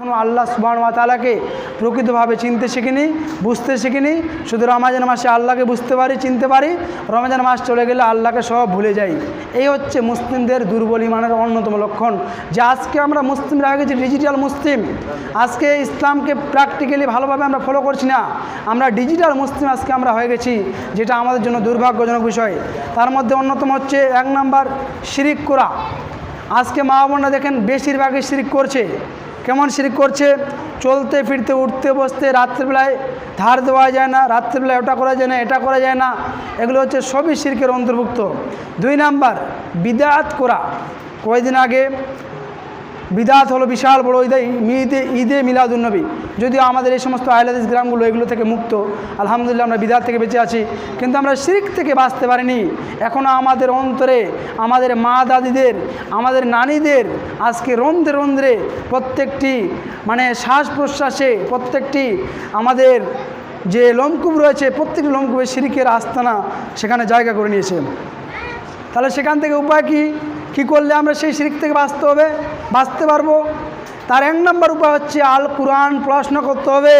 এখনও আল্লাহ সুবাহ তালাকে প্রকৃতভাবে চিনতে শিখিনি, বুঝতে শিখিনি। শুধু রমাজান মাসে আল্লাহকে বুঝতে পারি, চিনতে পারি। রমজান মাস চলে গেলে আল্লাহকে সব ভুলে যাই। এই হচ্ছে মুসলিমদের দুর্বল ইমানের অন্যতম লক্ষণ। যে আজকে আমরা মুসলিমরা হয়ে গেছি ডিজিটাল মুসলিম, আজকে ইসলামকে প্র্যাকটিক্যালি ভালোভাবে আমরা ফলো করছি না। আমরা ডিজিটাল মুসলিম আজকে আমরা হয়ে গেছি, যেটা আমাদের জন্য দুর্ভাগ্যজনক বিষয়। তার মধ্যে অন্যতম হচ্ছে এক নাম্বার শিরিক করা। আজকে মা বোনরা দেখেন বেশিরভাগই শিরিক করছে। কেমন শিরিক করছে? চলতে, ফিরতে, উঠতে, বসতে, রাত্রিবেলায় ধার দেওয়া যায় না, রাত্রিবেলায় ওটা করা যায় না, এটা করা যায় না, এগুলো হচ্ছে সবই শিরকের অন্তর্ভুক্ত। দুই নাম্বার, বিদাত করা। কয়েকদিন আগে বিদাত হলো বিশাল বড় ঈদে ঈদে ঈদে মিলাদুন্নবী। যদিও আমাদের এই সমস্ত আহলাদিস গ্রামগুলো এগুলো থেকে মুক্ত, আলহামদুলিল্লাহ আমরা বিদাত থেকে বেঁচে আছি, কিন্তু আমরা শিরিক থেকে বাঁচতে পারিনি। এখনও আমাদের অন্তরে, আমাদের মা দাদিদের, আমাদের নানীদের, আজকে রন্ধ্রে রন্ধ্রে প্রত্যেকটি মানে শ্বাস প্রশ্বাসে প্রত্যেকটি আমাদের যে লোমকূপ রয়েছে, প্রত্যেকটি লোমকূপে শিরিকের আস্তানা সেখানে জায়গা করে নিয়েছে। তাহলে সেখান থেকে উপায় কি? কী করলে আমরা সেই শিরিক থেকে বাঁচতে হবে? বাঁচতে পারব। তার এক নম্বর উপায় হচ্ছে আল কোরআন পড়াশোনা করতে হবে।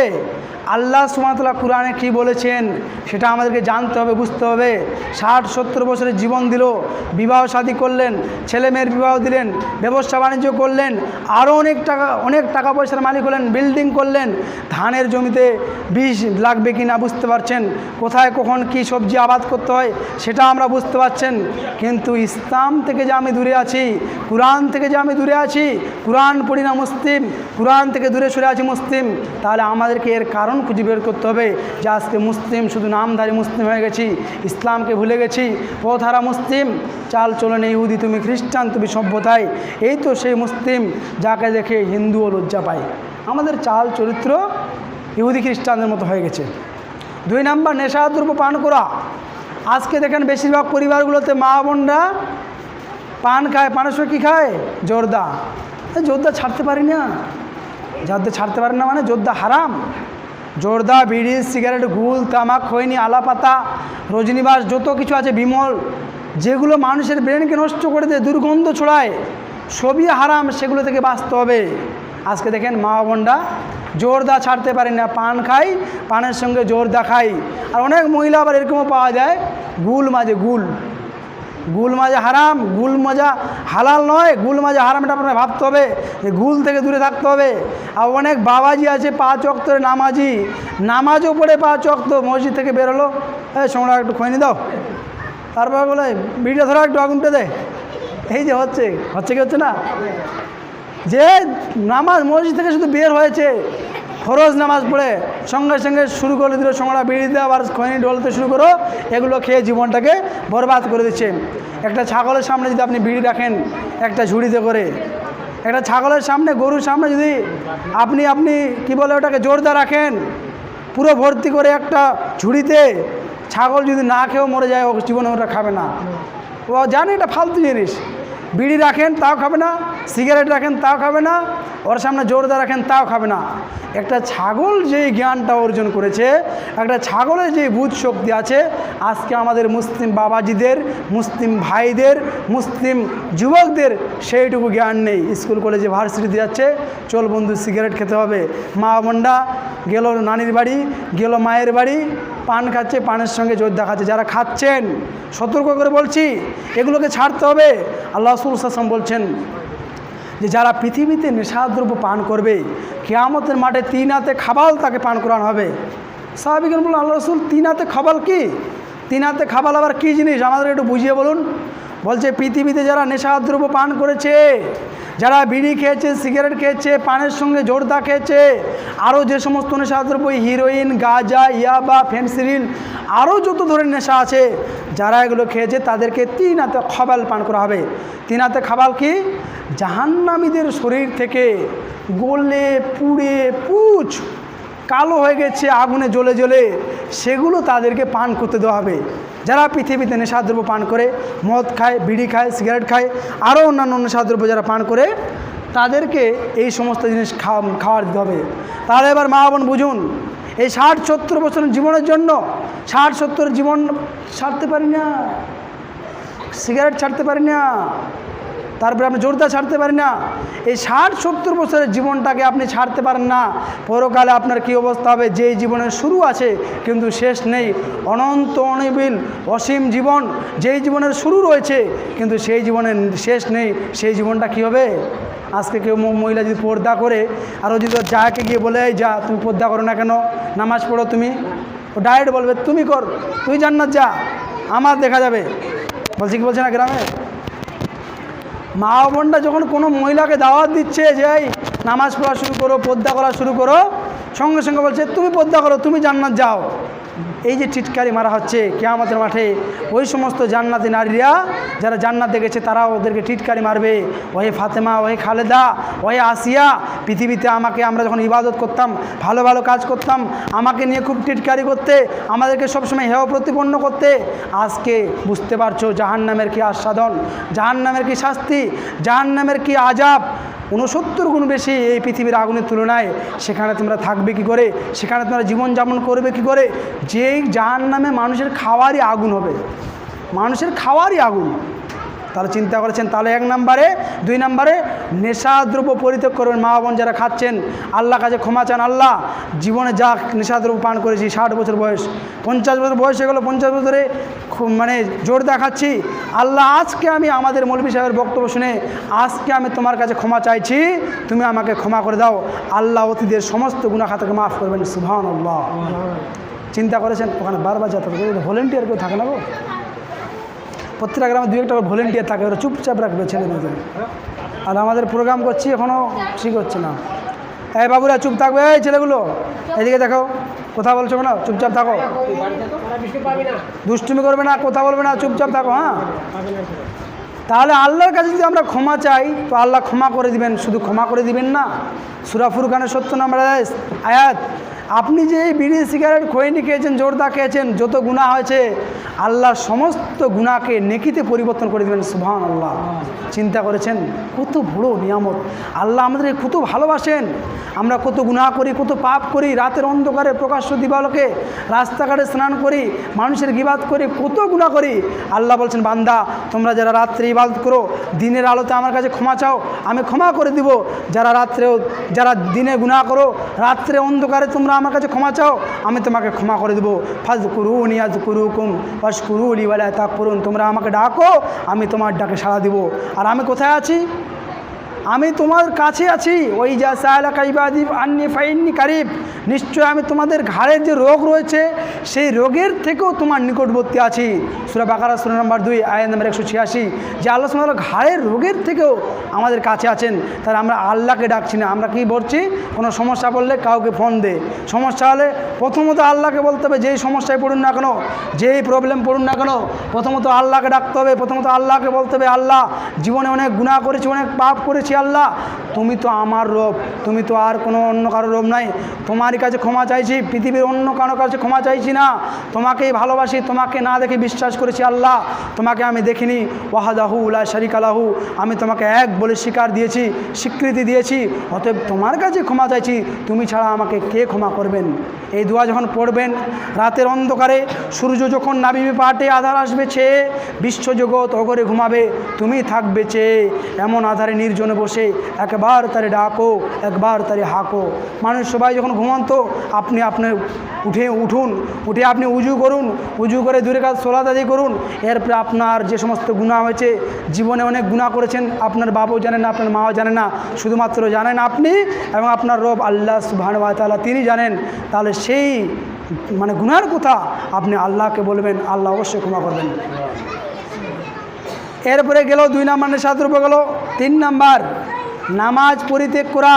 আল্লাহ সুমাতলা কোরআনে কী বলেছেন সেটা আমাদেরকে জানতে হবে, বুঝতে হবে। ষাট, সত্তর বছরের জীবন দিল, বিবাহ শাদী করলেন, ছেলে মেয়ের বিবাহ দিলেন, ব্যবসা বাণিজ্য করলেন আরও অনেক টাকা অনেক টাকা পয়সার মালিক হলেন, বিল্ডিং করলেন, ধানের জমিতে বীজ লাগবে কি না বুঝতে পারছেন, কোথায়, কখন কি সবজি আবাদ করতে হয় সেটা আমরা বুঝতে পারছেন। কিন্তু ইসলাম থেকে যে আমি দূরে আছি, কোরআন থেকে যে আমি দূরে আছি, কোরআন পড়ি না মুসলিম, কোরআন থেকে দূরে সরে আছি মুসলিম, তাহলে আমাদেরকে এর কারণ খুঁজে বের করতে হবে। যে আজকে মুসলিম, শুধু নামধারী মুসলিম হয়ে গেছি, ইসলামকে ভুলে গেছি, পথহারা মুসলিম, চাল চলন ইহুদি, তুমি খ্রিস্টান, তুমি সভ্যতায়। এই তো সেই মুসলিম যাকে দেখে হিন্দুও লজ্জা পায়। আমাদের চাল চরিত্র ইহুদি, খ্রিস্টানদের মতো হয়ে গেছে। দুই নাম্বার, নেশা দ্রব্য পান করা। আজকে দেখেন বেশিরভাগ পরিবারগুলোতে মা বোনরা পান খায়, পানের সঙ্গে কী খায়? জোরদা। জোরদা ছাড়তে পারি না। যাদের ছাড়তে পারে না মানে যোদ্ধা হারাম। জোরদা, বিড়ি, সিগারেট, গুল, তামাক, খৈনি, আলাপাতা রজনীবাস যত কিছু আছে, বিমল, যেগুলো মানুষের ব্রেনকে নষ্ট করে দেয়, দুর্গন্ধ ছড়ায়, সবই হারাম, সেগুলো থেকে বাঁচতে হবে। আজকে দেখেন মা বোনরা জোরদা ছাড়তে পারি না, পান খাই, পানের সঙ্গে জোরদা খাই। আর অনেক মহিলা আবার এরকমও পাওয়া যায়, গুল মাঝে গুল। গুল মাজা হারাম, গুল মাজা হালাল নয়, গুল মাজা হারাম এটা আপনার ভাবতে হবে, যে গুল থেকে দূরে থাকতে হবে। আর অনেক বাবাজি আছে পাঁচ অক্তরে নামাজি, নামাজও পড়ে পাঁচ অক্ত মসজিদ থেকে বেরোলো এই সোমরা একটু খৈনি দাও। তারপর বলে, ভিডিও ধরো, একটু আগুনটা দে। এই যে হচ্ছে হচ্ছে কি হচ্ছে না? যে নামাজ মসজিদ থেকে শুধু বের হয়েছে ফরজ নামাজ পড়ে সঙ্গে সঙ্গে শুরু করে দিল সঙ্গরা বিড়ি দেওয়া আবার খৈনি ডলতে শুরু করো, এগুলো খেয়ে জীবনটাকে বরবাদ করে দিচ্ছে। একটা ছাগলের সামনে যদি আপনি বিড়ি রাখেন, একটা ঝুড়িতে করে, একটা ছাগলের সামনে, গরুর সামনে যদি আপনি আপনি কি বলে ওটাকে জোরদার রাখেন, পুরো ভর্তি করে একটা ঝুড়িতে, ছাগল যদি না খেয়েও মরে যায়, ও জীবনে ওটা খাবে না। ও জানে এটা ফালতু জিনিস। বিড়ি রাখেন, তাও খাবে না, সিগারেট রাখেন, তাও খাবে না, ওর সামনে জোরদার রাখেন, তাও খাবে না। একটা ছাগল যেই জ্ঞানটা অর্জন করেছে, একটা ছাগলের যে বুধ শক্তি আছে, আজকে আমাদের মুসলিম বাবাজিদের, মুসলিম ভাইদের, মুসলিম যুবকদের সেইটুকু জ্ঞান নেই। স্কুল, কলেজে ভার্সিটিতে যাচ্ছে, চল বন্ধু, সিগারেট খেতে হবে। মা বোনরা গেল নানির বাড়ি, গেল মায়ের বাড়ি, পান খাচ্ছে, পানের সঙ্গে জোর দেখাচ্ছে যারা খাচ্ছেন, সতর্ক করে বলছি, এগুলোকে ছাড়তে হবে। আল্লাহ রসুল সাসম বলছেন যে যারা পৃথিবীতে নেশাদ্রব্য পান করবে, কেয়ামতের মাঠে তিন হাতে খাবাল তাকে পান করানো হবে। স্বাভাবিক বলুন আল্লাহ রসুল, তিন হাতে খাবাল কি? তিন হাতে খাবাল আবার কী জিনিস? আমাদের একটু বুঝিয়ে বলুন। বলছে, পৃথিবীতে যারা নেশাদ্রব্য পান করেছে যারা বিড়ি খেয়েছে, সিগারেট খেয়েছে, পানের সঙ্গে জোরদা খেয়েছে আরও যে সমস্ত নেশাদ্রব্য হিরোইন গাঁজা, ইয়াবা ফেন্সিডিল আরও যত ধরনের নেশা আছে, যারা এগুলো খেয়েছে, তাদেরকে তিন হাতে খাবাল পান করা হবে। তিন হাতে খাবাল কি? জাহান্নামীদের শরীর থেকে গলে, পুড়ে, পুচ, কালো হয়ে গেছে, আগুনে জ্বলে জ্বলে, সেগুলো তাদেরকে পান করতে দেওয়া হবে। যারা পৃথিবীতে নেশাদ্রব্য পান করে, মদ খায়, বিড়ি খায়, সিগারেট খায়, আরও অন্যান্য নেশাদ্রব্য যারা পান করে, তাদেরকে এই সমস্ত জিনিস খাওয়া, খাওয়ার দিতে হবে। তাহলে এবার মা বোন বুঝুন, এই ষাট সত্তর বছরের জীবনের জন্য, ষাট সত্তর জীবন ছাড়তে পারি না, সিগারেট ছাড়তে পারি না। তারপরে আপনি জোরদার ছাড়তে পারেন না। এই ষাট সত্তর বছরের জীবনটাকে আপনি ছাড়তে পারেন না। পরকালে আপনার কী অবস্থা হবে? যেই জীবনের শুরু আছে, কিন্তু শেষ নেই। অনন্ত অনিবিল, অসীম জীবন। যেই জীবনের শুরু রয়েছে, কিন্তু সেই জীবনের শেষ নেই। সেই জীবনটা কী হবে? আজকে কেউ মহিলা যদি পর্দা করে, আর ও যদি যাকে গিয়ে বলে, "এই যা, তুমি পর্দা করো না কেন? নামাজ পড়ো তুমি? ও ডাইরেক্ট বলবে, তুমি কর, তুই জান্নাত যা, আমার দেখা যাবে। বলছি কি বলছে না গ্রামে? মা ও বোনটা যখন কোনো মহিলাকে দাওয়াত দিচ্ছে যে নামাজ পড়া শুরু করো, পদ্মা করা শুরু করো, সঙ্গে সঙ্গে বলছে, তুমি পদ্মা করো, তুমি জান্নাত যাও। এই যে টিটকারি মারা হচ্ছে, কেয়ামতের মাঠে ওই সমস্ত জান্নাতি নারীরা যারা জান্নাত দেখেছে তারা ওদেরকে টিটকারি মারবে। ওহে ফাতেমা, ওহে খালেদা, ওহে আসিয়া, পৃথিবীতে আমাকে আমরা যখন ইবাদত করতাম, ভালো ভালো কাজ করতাম, আমাকে নিয়ে খুব টিটকারি করতে, আমাদেরকে সবসময় হেয় প্রতিপন্ন করতে, আজকে বুঝতে পারছ জাহান্নামের কি আস্বাদন, জাহান্নামের কি শাস্তি, জাহান্নামের কি আজাব ঊনসত্তর গুণ বেশি এই পৃথিবীর আগুনের তুলনায়। সেখানে তোমরা থাকবে কি করে? সেখানে তোমরা জীবনযাপন করবে কি করে? যেই যার নামে মানুষের খাওয়ারই আগুন হবে। মানুষের খাওয়ারই আগুন। তাহলে চিন্তা করেছেন, তাহলে এক নম্বরে, দুই নম্বরে নেশাদ্রব্য পরিত্যাগ করবেন মা বোন যারা খাচ্ছেন আল্লাহ কাছে ক্ষমা চান আল্লাহ, জীবনে যা নেশাদ্রব্য পান করেছি, ষাট বছর বয়স, পঞ্চাশ বছর বয়স হয়ে গেলো, পঞ্চাশ বছরে খুব মানে জোর দেখাচ্ছি, আল্লাহ আজকে আমি আমাদের মৌলবী সাহেবের বক্তব্য শুনে আজকে আমি তোমার কাছে ক্ষমা চাইছি, তুমি আমাকে ক্ষমা করে দাও, আল্লাহ অতীতের সমস্ত গুণা খাতাকে মাফ করবেন সুভান চিন্তা করেছেন, ওখানে বারবার যাতায়াত করে ভলেন্টিয়ার কেউ থাকে না গো? প্রত্যেকটা গ্রামে দু একটা ভলেন্টিয়ার থাকে, ওরা চুপচাপ রাখবে ছেলে মেয়েদের আর আমাদের প্রোগ্রাম করছি এখনও ঠিক হচ্ছে না। এই বাবুরা, চুপ থাকবে, এই ছেলেগুলো। এদিকে দেখো, কথা বলছো না চুপচাপ থাকো। দুষ্টুমি করবে না, কথা বলবে না, চুপচাপ থাকো হ্যাঁ? তাহলে আল্লাহর কাছে যদি আমরা ক্ষমা চাই, তো আল্লাহ ক্ষমা করে দিবেন। শুধু ক্ষমা করে দিবেন না। সুরাফুর খানের সত্য নাম্বার আয়াত আপনি যে এই বিড়ি সিগারেট খৈনি খেয়েছেন, জোরদা খেয়েছেন, যত গুণা হয়েছে, আল্লাহ সমস্ত গুণাকে নেকিতে পরিবর্তন করে দেবেন সুবহান আল্লাহ চিন্তা করেছেন, কত বড় নিয়ামত। আল্লাহ আমাদের কত ভালোবাসেন। আমরা কত গুনাহ করি, কত পাপ করি, রাতের অন্ধকারে প্রকাশ্য দিবালোকে রাস্তাঘাটে স্নান করি, মানুষের গিবাদ করি, কত গুণা করি। আল্লাহ বলছেন, বান্দা, তোমরা যারা রাত্রে ইবাদত করো, দিনের আলোতে আমার কাছে ক্ষমা চাও, আমি ক্ষমা করে দিব। যারা রাত্রেও, যারা দিনে গুনাহ করো, রাত্রে অন্ধকারে তোমরা আমার কাছে ক্ষমা চাও, আমি তোমাকে ক্ষমা করে দেবো। ফাজ করু নিয়াজ কুরু কুম ফাজ করু লিওয়ালা তাক করুন তোমরা আমাকে ডাকো, আমি তোমার ডাকে সাড়া দিব। আর আমি কোথায় আছি? আমি তোমার কাছে আছি। ওই যা কাইবাদি আন্নি ফাইন্নি কারিব। নিশ্চয় আমি তোমাদের ঘাড়ের যে রোগ রয়েছে, সেই রোগের থেকেও তোমার নিকটবর্তী আছি। সুরা বাকারা, সুরা নম্বর দুই, আয়াত নম্বর একশো ছিয়াশি। যে আল্লাহ সুমাল ঘাড়ের রোগের থেকেও আমাদের কাছে আছেন। তাহলে আমরা আল্লাহকে ডাকছি না, আমরা কি বলছি? কোনো সমস্যা পড়লে কাউকে ফোন দে। সমস্যা হলে প্রথমত আল্লাহকে বলতে হবে, যেই সমস্যায় পড়ুন না কেন, যেই প্রবলেম পড়ুন না কেন, প্রথমত আল্লাহকে ডাকতে হবে, প্রথমত আল্লাহকে বলতে হবে, আল্লাহ, জীবনে অনেক গুণা করেছি, অনেক পাপ করেছি আল্লাহ, তুমি তো আমার রব, তুমি তো আর কোনো অন্য কারও রব নাই। তোমারই কাছে ক্ষমা চাইছি, পৃথিবীর অন্য কারও কাছে ক্ষমা চাইছি না। তোমাকেই ভালোবাসি, তোমাকে না দেখে বিশ্বাস করেছি আল্লাহ। তোমাকে আমি দেখিনি। ওয়াহাদাহু উল্লাহ শরিক আলাহু আমি তোমাকে এক বলে স্বীকার দিয়েছি, স্বীকৃতি দিয়েছি। অতএব তোমার কাছে ক্ষমা চাইছি, তুমি ছাড়া আমাকে কে ক্ষমা করবেন? এই দোয়া যখন পড়বেন, রাতের অন্ধকারে সূর্য যখন নাবিবে পাটে আধার আসবে ছেয়ে বিশ্বজগৎ অগরে ঘুমাবে, তুমি থাকবে চেয়ে এমন আধারে নির্জনে বসে একবার তারে ডাকো, একবার তারে হাঁকো। মানুষ সবাই যখন ঘুমন্ত, আপনি আপনার উঠে উঠুন, উঠে আপনি উজু করুন, উজু করে দূরে কাজ আদি করুন। এরপরে আপনার যে সমস্ত গুণা হয়েছে, জীবনে অনেক গুণা করেছেন, আপনার বাবাও জানেন না, আপনার মাও জানেন না, শুধুমাত্র জানেন আপনি এবং আপনার রব আল্লাহ সুবাহ তাআলা তিনি জানেন। তাহলে সেই মানে গুনার কথা আপনি আল্লাহকে বলবেন, আল্লাহ অবশ্যই ক্ষমা করবেন। এরপরে গেল দুই নাম্বার নেশাদ্রব্য গেল। তিন নাম্বার, নামাজ পরিত্যাগ করা।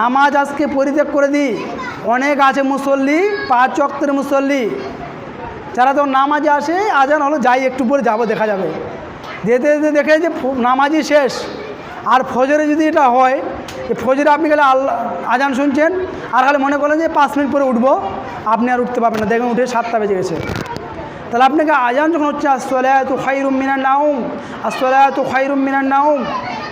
নামাজ আজকে পরিত্যাগ করে দিই। অনেক আছে মুসল্লি, পাঁচ অক্তের মুসল্লি। যারা তো নামাজে আসে, আজান হলো যাই, একটু পরে যাব, দেখা যাবে। যেতে যেতে দেখে যে নামাজই শেষ। আর ফজরে যদি এটা হয় যে ফজরে আপনি গেলে আল্লাহ আজান শুনছেন, আর খালি মনে করলেন যে পাঁচ মিনিট পরে উঠবো, আপনি আর উঠতে পারবেন না। দেখবেন উঠে সাতটা বেজে গেছে। তাহলে আপনাকে আজান যখন হচ্ছে আসলে তো খাইরুম মিনার নাউম আসলে তো খাইরুম মিনার নাউম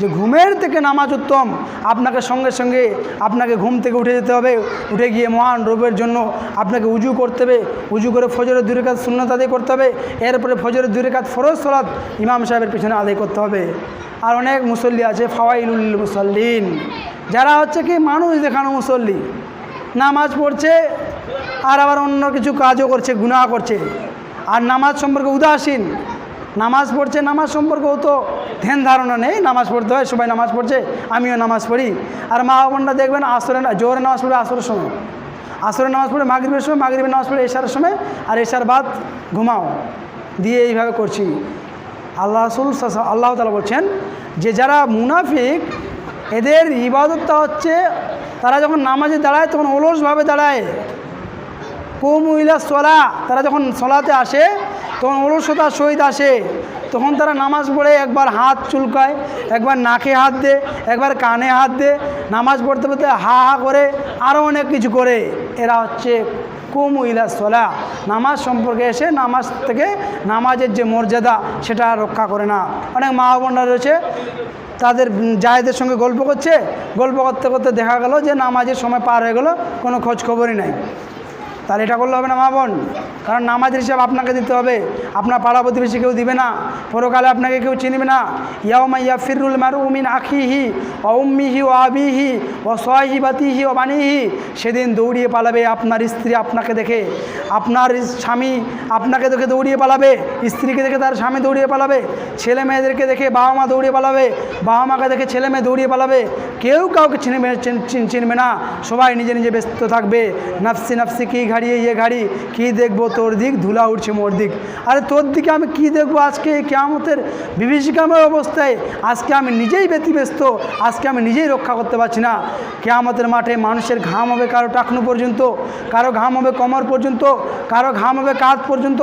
যে ঘুমের থেকে নামাজ উত্তম, আপনাকে সঙ্গে সঙ্গে আপনাকে ঘুম থেকে উঠে যেতে হবে, উঠে গিয়ে মহান রোগের জন্য আপনাকে উজু করতে হবে, উজু করে ফজরের দূরে কাজ শূন্যত আদায় করতে হবে, এরপরে ফজরের দূরে কাজ ফরজ সলাদ ইমাম সাহেবের পিছনে আদায় করতে হবে। আর অনেক মুসল্লি আছে, ফাওয়াইলুল মুসল্লিন, যারা হচ্ছে কি মানুষ দেখানো মুসল্লি, নামাজ পড়ছে আর আবার অন্য কিছু কাজও করছে, গুনাহ করছে। আর নামাজ সম্পর্কে উদাসীন। নামাজ পড়ছে, নামাজ সম্পর্কে তো ধ্যান ধারণা নেই। নামাজ পড়তে হয়, সবাই নামাজ পড়ছে, আমিও নামাজ পড়ি। আর মা বোনরা দেখবেন আসরে জোরে নামাজ পড়ে আসরের সময়। আসরের নামাজ পড়ে মাগরিবের সময়, মাগরিবের নামাজ পড়ে এশার সময়, আর এশার বাদ ঘুমাও। দিয়ে এইভাবে করছি। আল্লাহ রসুল আল্লাহ তালা বলছেন যে যারা মুনাফিক, এদের ইবাদতটা হচ্ছে তারা যখন নামাজে দাঁড়ায় তখন অলসভাবে দাঁড়ায়। কৌমহিলা সলা, তারা যখন সলাতে আসে, তখন অলসতার সহিত আসে। তখন তারা নামাজ পড়ে, একবার হাত চুলকায়, একবার নাকে হাত দে একবার কানে হাত দে নামাজ পড়তে পড়তে হা হা করে আরও অনেক কিছু করে। এরা হচ্ছে কুমহিলা সলা। নামাজ সম্পর্কে এসে নামাজ থেকে নামাজের যে মর্যাদা, সেটা রক্ষা করে না। অনেক মা বোনরা রয়েছে, তাদের জায়েদের সঙ্গে গল্প করছে। গল্প করতে করতে দেখা গেল যে, নামাজের সময় পার হয়ে গেল, কোনো খোঁজ খবরই নাই। তাহলে এটা করলে হবে না, মা বোন। কারণ নামাজের হিসাব আপনাকে দিতে হবে। আপনার পাড়া প্রতিবেশী কেউ দিবে না। পরকালে আপনাকে কেউ চিনবে না। ইয়াউমা ইয়াফিরুল মারু মিন আখিহি ও উম্মিহি ও আবিহি ও সহি বাতিহি ও বানিহি। সেদিন দৌড়িয়ে পালাবে আপনার স্ত্রী আপনাকে দেখে। আপনার স্বামী আপনাকে দেখে দৌড়িয়ে পালাবে। স্ত্রীকে দেখে তার স্বামী দৌড়িয়ে পালাবে। ছেলে মেয়েদেরকে দেখে বাবা মা দৌড়িয়ে পালাবে। বাবা মাকে দেখে ছেলে মেয়ে দৌড়িয়ে পালাবে। কেউ কাউকে চিনবে চিন- চিন- চিনবে না। সবাই নিজে নিজে ব্যস্ত থাকবে। নাফসি নাফসি কী ঘাড়িয়ে ইয়ে ঘাড়ি কী দেখব তোর দিক? ধুলা উঠছে মোর দিক। আরে তোর দিকে আমি কি দেখব আজকে? কেয়ামতের বিভীষিকাময় অবস্থায় আজকে আমি নিজেই ব্যতিব্যস্ত, আজকে আমি নিজেই রক্ষা করতে পারছি না। কেয়ামতের মাঠে মানুষের ঘাম হবে কারও টাকনু পর্যন্ত, কারও ঘাম হবে কমর পর্যন্ত, কারও ঘাম হবে কাঁধ পর্যন্ত।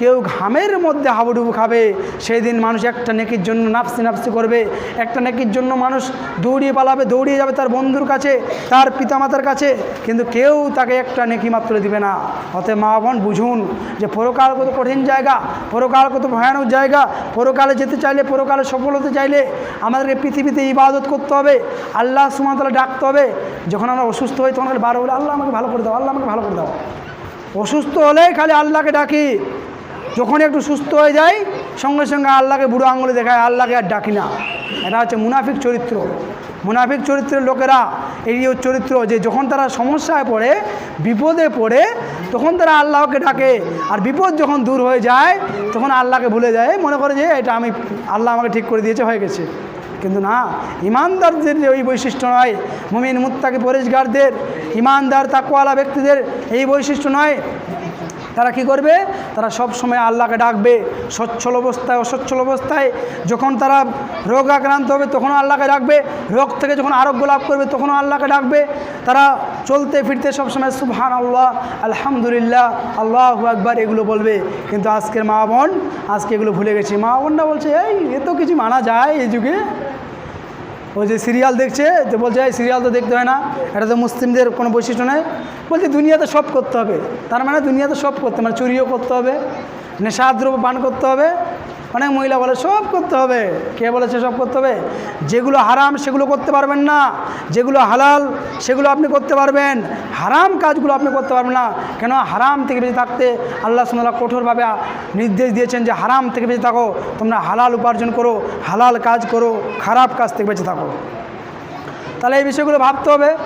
কেউ ঘামের মধ্যে হাবুডুবু খাবে। সেই দিন মানুষ একটা নেকির জন্য নাপসি নাপসি করবে। একটা নেকির জন্য মানুষ দৌড়িয়ে পালাবে, দৌড়িয়ে যাবে তার বন্ধুর কাছে, তার পিতামাতার কাছে। কিন্তু কেউ তাকে একটা নেকি মাত্র দিবে না। অতএব মা বোন, বুঝুন যে পরকাল কত কঠিন জায়গা, পরকাল কত ভয়ানক জায়গা। পরকালে যেতে চাইলে, পরকালে সফল হতে চাইলে আমাদেরকে পৃথিবীতে ইবাদত করতে হবে, আল্লাহ সুমাতলা ডাকতে হবে। যখন আমরা অসুস্থ হই, তখন খালি বারো বলে, আল্লাহ আমাকে ভালো করে দাও, আল্লাহ আমাকে ভালো করে দাও। অসুস্থ হলেই খালি আল্লাহকে ডাকি। যখন একটু সুস্থ হয়ে যায় সঙ্গে সঙ্গে আল্লাহকে বুড়ো আঙুলে দেখায়, আল্লাহকে আর ডাকি না। এটা হচ্ছে মুনাফিক চরিত্র। মুনাফিক চরিত্রের লোকেরা এই চরিত্র যে যখন তারা সমস্যায় পড়ে, বিপদে পড়ে, তখন তারা আল্লাহকে ডাকে। আর বিপদ যখন দূর হয়ে যায়, তখন আল্লাহকে ভুলে যায়। মনে করে যে এটা আমি, আল্লাহ আমাকে ঠিক করে দিয়েছে, হয়ে গেছে। কিন্তু না, ইমানদারদের যে ওই বৈশিষ্ট্য নয়। মুমিন, মুত্তাকি, পরিষ্কারদের, ইমানদার, তাকওয়ালা ব্যক্তিদের এই বৈশিষ্ট্য নয়। তারা কি করবে? তারা সব সময় আল্লাহকে ডাকবে। সচ্ছল অবস্থায়, অসচ্ছল অবস্থায় যখন তারা রোগ আক্রান্ত হবে, তখনও আল্লাহকে ডাকবে। রোগ থেকে যখন আরোগ্য লাভ করবে, তখনও আল্লাহকে ডাকবে। তারা চলতে ফিরতে সবসময় সুবহান আল্লাহ আলহামদুলিল্লাহ, আল্লাহ একবার এগুলো বলবে। কিন্তু আজকের মা বোন, আজকে এগুলো ভুলে গেছি। মা বোনরা বলছে, এই এত কিছু মানা যায় এই যুগে। ওই যে সিরিয়াল দেখছে তো বলছে, এই সিরিয়াল তো দেখতে হয় না, এটা তো মুসলিমদের কোনো বৈশিষ্ট্য নেই বলছে, দুনিয়াতে সব করতে হবে। তার মানে দুনিয়াতে সব করতে মানে চুরিও করতে হবে, নেশাদ্রব্য পান করতে হবে অনেক মহিলা বলে, সব করতে হবে। কে বলেছে সব করতে হবে? যেগুলো হারাম সেগুলো করতে পারবেন না। যেগুলো হালাল সেগুলো আপনি করতে পারবেন। হারাম কাজগুলো আপনি করতে পারবেন না। কেন? হারাম থেকে বেঁচে থাকতে আল্লাহ সুন্দর কঠোরভাবে নির্দেশ দিয়েছেন যে, হারাম থেকে বেঁচে থাকো। তোমরা হালাল উপার্জন করো, হালাল কাজ করো, খারাপ কাজ থেকে বেঁচে থাকো। তাহলে এই বিষয়গুলো ভাবতে হবে।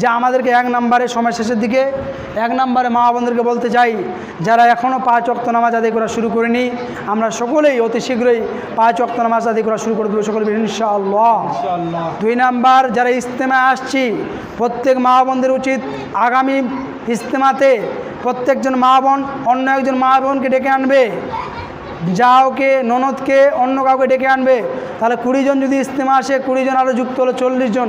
যে আমাদেরকে এক নম্বরে সময় শেষের দিকে এক নম্বরে মা বোনদেরকে বলতে চাই যারা এখনও পাঁচ অক্ত নামাজ আদায় করা শুরু করেনি আমরা সকলেই অতি শীঘ্রই পাঁচ অক্ত নামাজ আদায় করা শুরু করে দেবো সকলে ইনশাআল্লাহ। দুই নাম্বার যারা ইস্তেমায় আসছি প্রত্যেক মা বোনদের উচিত আগামী ইস্তেমাতে প্রত্যেকজন মা বোন অন্য একজন মা বোনকে ডেকে আনবে। যাওকে, ননদকে, অন্য কাউকে ডেকে আনবে, তাহলে কুড়ি জন যদি ইস্তেমা আসে, কুড়ি জন আরও যুক্ত হলো চল্লিশ জন,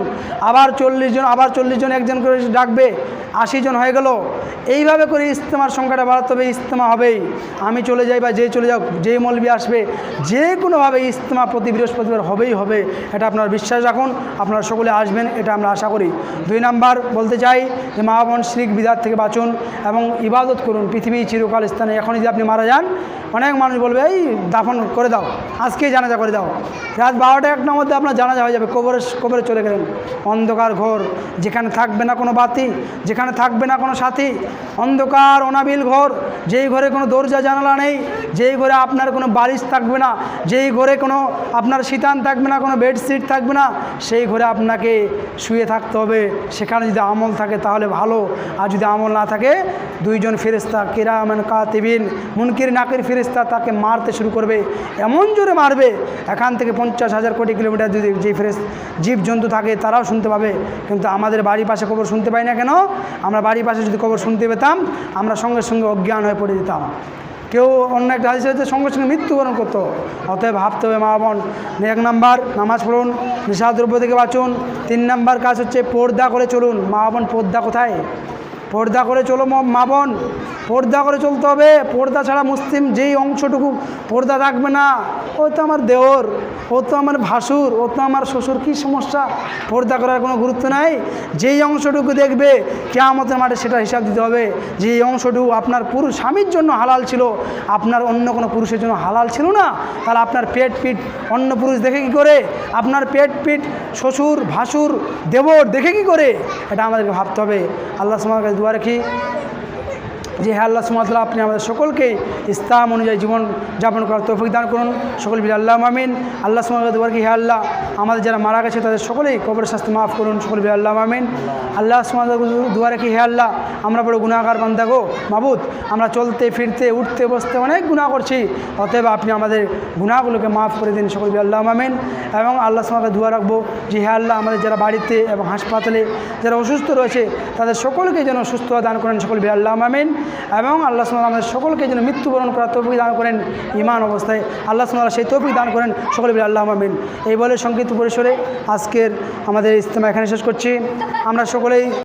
আবার চল্লিশ জন, আবার চল্লিশ জন একজন করে ডাকবে, আশি জন হয়ে গেল। এইভাবে করে ইস্তেমার সংখ্যাটা বাড়াতে হবে, ইস্তেমা হবেই। আমি চলে যাই বা যে চলে যাও যেই মলবি আসবে যে কোনোভাবে ইস্তেমা প্রতি বৃহস্পতিবার হবেই হবে, এটা আপনার বিশ্বাস রাখুন, আপনারা সকলে আসবেন, এটা আমরা আশা করি। দুই নাম্বার বলতে চাই যে মা বোন শ্রিক বিদাত থেকে বাঁচুন এবং ইবাদত করুন, পৃথিবী চিরকাল স্থানে। এখন যদি আপনি মারা যান, অনেক মানুষ বলবে এই দাফন করে দাও। আজকেই জানাজা করে দাও। রাত বারোটা একটার মধ্যে আপনার জানাজা হয়ে যাবে। কবরে কবরে চলে গেলেন। অন্ধকার ঘর। যেখানে থাকবে না কোনো বাতি, যেখানে থাকবে না কোনো সাথী, অন্ধকার, অনাবিল ঘর। যেই ঘরে কোনো দরজা, জানালা নেই, যেই ঘরে আপনার কোনো বালিশ থাকবে না, যেই ঘরে কোনো আপনার শীতান থাকবে না, কোনো বেডশিট থাকবে না, সেই ঘরে আপনাকে শুয়ে থাকতে হবে। সেখানে যদি আমল থাকে তাহলে ভালো। আর যদি আমল না থাকে, দুইজন ফেরিস্তা কিরামান কাতিবিন, মুনকির নাকির ফেরিস্তা তাকে মারতে শুরু করবে, এমন জোরে মারবে, এখান থেকে পঞ্চাশ হাজার কোটি কিলোমিটার যদি যে ফেরেস জীবজন্তু থাকে তারাও শুনতে পাবে। কিন্তু আমাদের বাড়ির পাশে খবর শুনতে পাই না কেন? আমরা বাড়ির পাশে যদি খবর শুনতে পেতাম, আমরা সঙ্গে সঙ্গে অজ্ঞান হয়ে পড়ে যেতাম। কেউ অন্য একটা হাদিস হচ্ছে সঙ্গে সঙ্গে মৃত্যুবরণ করতো। অতএব ভাবতে হবে মা বোন, এক নাম্বার নামাজ পড়ুন, নিশাদ্রব্য থেকে বাঁচুন, তিন নাম্বার কাজ হচ্ছে পর্দা করে চলুন। মা বোন, পর্দা কোথায়? পর্দা করে চলো ম- বোন। পর্দা করে চলতে হবে। পর্দা ছাড়া মুসলিম যেই অংশটুকু পর্দা থাকবে না। ও তো আমার দেওর, ও তো আমার ভাসুর, ও তো আমার শ্বশুর, কী সমস্যা? পর্দা করার কোনো গুরুত্ব নাই। যেই অংশটুকু দেখবে, কেয়ামতের মাঠে সেটা হিসাব দিতে হবে। যে এই অংশটুকু আপনার পুরুষ স্বামীর জন্য হালাল ছিল, আপনার অন্য কোনো পুরুষের জন্য হালাল ছিল না, তাহলে আপনার পেট পিট। অন্য পুরুষ দেখে কি করে? আপনার পেট পিট, শ্বশুর, ভাসুর দেবর দেখে কি করে? এটা আমাদেরকে ভাবতে হবে। আল্লাহ সমার কাছে দোয়া রাখি যে হ্যাঁ আল্লাহ সুমাতলা আপনি আমাদের সকলকে ইসলাম অনুযায়ী জীবন যাপন করার তৌফিক দান করুন। সকল বিল আল্লাহ মামিন আল্লাহ সুমাত দুবার কি হ্যাঁ আল্লাহ? আমাদের যারা মারা গেছে, তাদের সকলেই কবর শাস্তি মাফ করুন। সকল বিল আল্লাহ মামিন আল্লাহ সুমাত দুয়ারে কি হে আল্লাহ? আমরা বড় গুণাগার বান্দা গো। মাবুদ, আমরা চলতে, ফিরতে, উঠতে, বসতে অনেক গুণা করছি। অতএব আপনি আমাদের গুণাগুলোকে মাফ করে দিন, সকল আল্লাহ মামিন এবং আল্লাহ সুমাকে দোয়া রাখব যে হে আল্লাহ, আমাদের যারা বাড়িতে এবং হাসপাতালে যারা অসুস্থ রয়েছে, তাদের সকলকে যেন সুস্থ দান করেন, সকল আল্লাহ মামিন এবং আল্লাহ সুমাল আমাদের সকলকে যেন মৃত্যুবরণ করার তৌফিক দান করেন ইমান অবস্থায়। আল্লাহ সুমাল সেই তৌফিক দান করেন, সকলে বলে আল্লাহ মামিন এই বলে সংক্ষিপ্ত পরিসরে আজকের আমাদের ইস্তেমা এখানে শেষ করছি। আমরা সকলেই